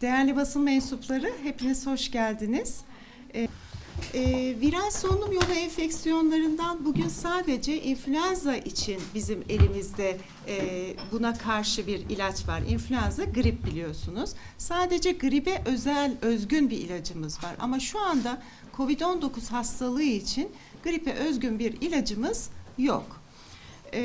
Değerli basın mensupları, hepiniz hoş geldiniz. Ee, e, viral solunum yolu enfeksiyonlarından bugün sadece influenza için bizim elimizde e, buna karşı bir ilaç var. İnfluenza grip biliyorsunuz. Sadece gribe özel, özgün bir ilacımız var. Ama şu anda COVID-19 hastalığı için gripe özgün bir ilacımız yok. Ee,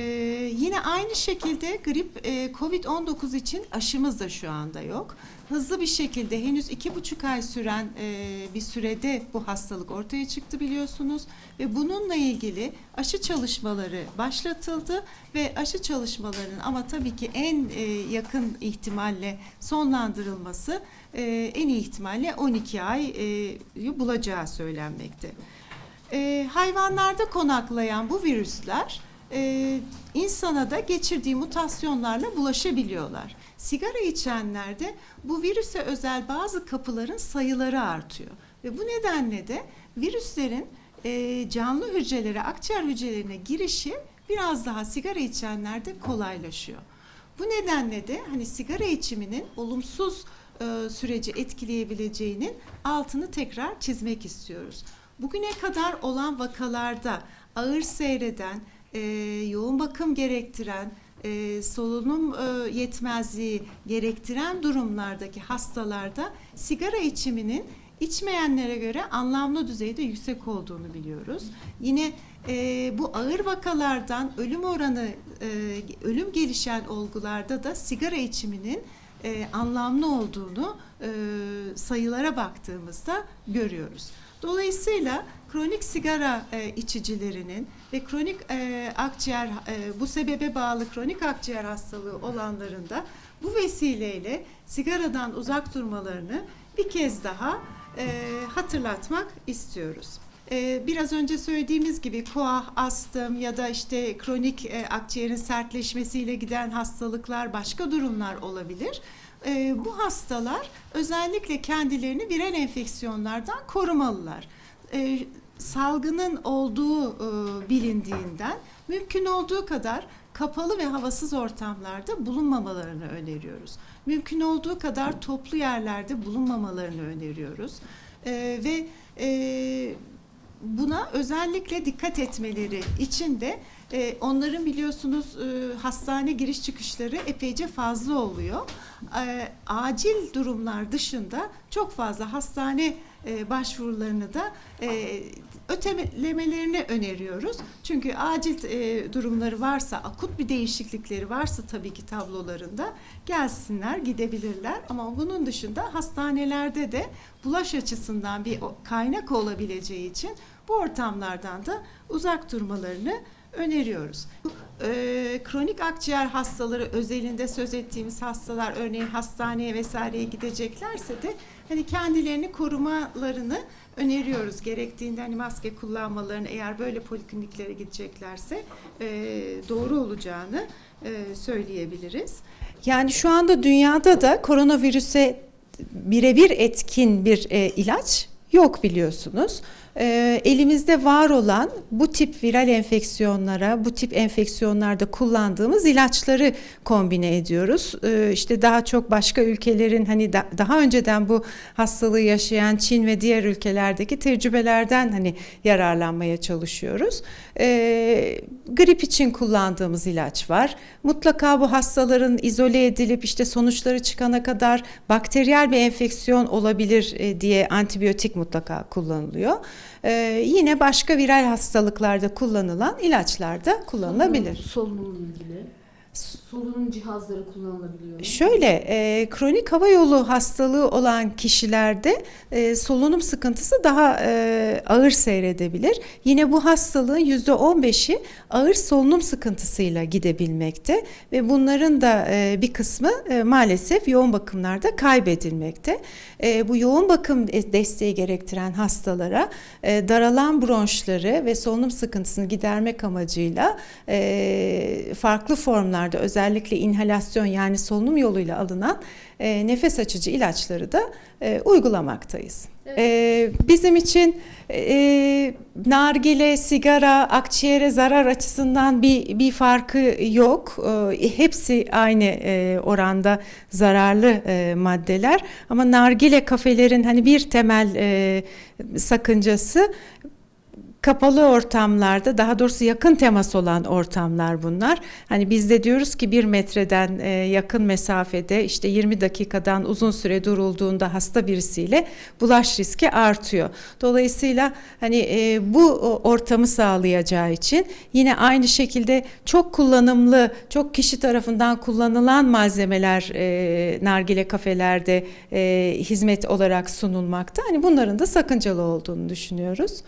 yine aynı şekilde grip e, COVID-19 için aşımız da şu anda yok. Hızlı bir şekilde henüz iki buçuk ay süren e, bir sürede bu hastalık ortaya çıktı biliyorsunuz ve bununla ilgili aşı çalışmaları başlatıldı ve aşı çalışmalarının ama tabii ki en e, yakın ihtimalle sonlandırılması e, en iyi ihtimalle 12 ayı bulacağı söylenmekte. E, hayvanlarda konaklayan bu virüsler e, insana da geçirdiği mutasyonlarla bulaşabiliyorlar. Sigara içenlerde bu virüse özel bazı kapıların sayıları artıyor. Ve bu nedenle de virüslerin e, canlı hücrelere, akciğer hücrelerine girişi biraz daha sigara içenlerde kolaylaşıyor. Bu nedenle de hani sigara içiminin olumsuz e, süreci etkileyebileceğinin altını tekrar çizmek istiyoruz. Bugüne kadar olan vakalarda ağır seyreden, e, yoğun bakım gerektiren, e, solunum e, yetmezliği gerektiren durumlardaki hastalarda sigara içiminin içmeyenlere göre anlamlı düzeyde yüksek olduğunu biliyoruz. Yine e, bu ağır vakalardan ölüm oranı, e, ölüm gelişen olgularda da sigara içiminin e, anlamlı olduğunu e, sayılara baktığımızda görüyoruz. Dolayısıyla kronik sigara e, içicilerinin ve kronik e, akciğer e, bu sebebe bağlı kronik akciğer hastalığı olanların da bu vesileyle sigaradan uzak durmalarını bir kez daha e, hatırlatmak istiyoruz. E, biraz önce söylediğimiz gibi koah, astım ya da işte kronik e, akciğerin sertleşmesiyle giden hastalıklar, başka durumlar olabilir. E, bu hastalar özellikle kendilerini viral enfeksiyonlardan korumalılar. E, salgının olduğu e, bilindiğinden mümkün olduğu kadar kapalı ve havasız ortamlarda bulunmamalarını öneriyoruz. Mümkün olduğu kadar toplu yerlerde bulunmamalarını öneriyoruz. E, ve e, buna özellikle dikkat etmeleri için de e, onların biliyorsunuz e, hastane giriş çıkışları epeyce fazla oluyor. E, acil durumlar dışında çok fazla hastane başvurularını da e, ötelemelerini öneriyoruz. Çünkü acil durumları varsa, akut bir değişiklikleri varsa tabii ki tablolarında gelsinler, gidebilirler. Ama bunun dışında hastanelerde de bulaş açısından bir kaynak olabileceği için bu ortamlardan da uzak durmalarını öneriyoruz. E, kronik akciğer hastaları özelinde söz ettiğimiz hastalar örneğin hastaneye vesaireye gideceklerse de hani kendilerini korumalarını öneriyoruz. Gerektiğinde hani maske kullanmalarını eğer böyle polikliniklere gideceklerse e, doğru olacağını e, söyleyebiliriz. Yani şu anda dünyada da koronavirüse birebir etkin bir e, ilaç yok biliyorsunuz. E, elimizde var olan bu tip viral enfeksiyonlara, bu tip enfeksiyonlarda kullandığımız ilaçları kombine ediyoruz. E, işte daha çok başka ülkelerin hani da- daha önceden bu hastalığı yaşayan Çin ve diğer ülkelerdeki tecrübelerden hani yararlanmaya çalışıyoruz. E, grip için kullandığımız ilaç var. Mutlaka bu hastaların izole edilip işte sonuçları çıkana kadar bakteriyel bir enfeksiyon olabilir e, diye antibiyotik mutlaka kullanılıyor. E, yine başka viral hastalıklarda kullanılan ilaçlar da kullanılabilir. Solunumla ilgili. Solunum cihazları kullanılabiliyor. mu? Şöyle e, kronik hava yolu hastalığı olan kişilerde e, solunum sıkıntısı daha e, ağır seyredebilir. Yine bu hastalığın yüzde 15'i ağır solunum sıkıntısıyla gidebilmekte ve bunların da e, bir kısmı e, maalesef yoğun bakımlarda kaybedilmekte. E, bu yoğun bakım desteği gerektiren hastalara e, daralan bronşları ve solunum sıkıntısını gidermek amacıyla e, farklı formlarda ortamlarda özellikle inhalasyon yani solunum yoluyla alınan e, nefes açıcı ilaçları da e, uygulamaktayız. Evet. E, bizim için e, nargile, sigara, akciğere zarar açısından bir bir farkı yok. E, hepsi aynı e, oranda zararlı e, maddeler. Ama nargile kafelerin hani bir temel e, sakıncası kapalı ortamlarda daha doğrusu yakın temas olan ortamlar bunlar. Hani biz de diyoruz ki bir metreden e, yakın mesafede işte 20 dakikadan uzun süre durulduğunda hasta birisiyle bulaş riski artıyor. Dolayısıyla hani e, bu ortamı sağlayacağı için yine aynı şekilde çok kullanımlı, çok kişi tarafından kullanılan malzemeler e, nargile kafelerde e, hizmet olarak sunulmakta. Hani bunların da sakıncalı olduğunu düşünüyoruz.